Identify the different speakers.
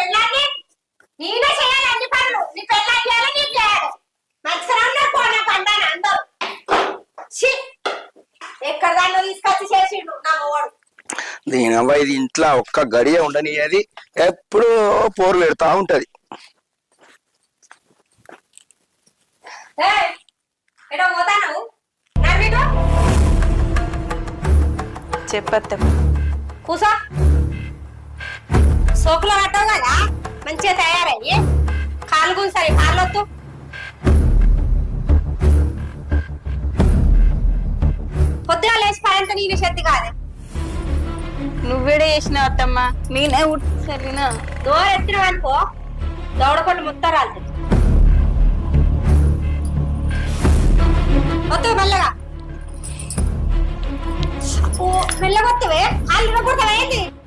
Speaker 1: పెళ్ళాన్ని నేనే చేయాలి అన్ని పనులు. నీ పెళ్ళాన్ని చేయాలి నీకు చేయాలి? మంచిగా ఉన్నారు పోనా పండాను అందరూ! ఎక్కడ దాన్ని తీసుకొచ్చి చేసిండు నా ఓడు
Speaker 2: దీని అవ్వ ఇది ఇంట్లో ఒక్క గడియ ఉండనియది. ఎప్పుడు పోరు పెడతా ఉంటది.
Speaker 3: చెప్పత్త
Speaker 1: కూసో. సోకులో పట్టవు కదా? మంచిగా తయారయ్యి కాలు కూసారి కాళ్ళు వద్దు పొద్దుగా లేచి పడంత నేను శక్తి కాదు.
Speaker 3: నువ్వేడే చేసినావు అత్తమ్మ? నేనే సరేనా
Speaker 1: దూరం ఎత్తిన అనుకో దౌడకొండ ముత్తరాలు వద్దు మెల్లగా. ఓ, మెల్లగా వస్తువే కాళ్ళు ఏంది? ఉండే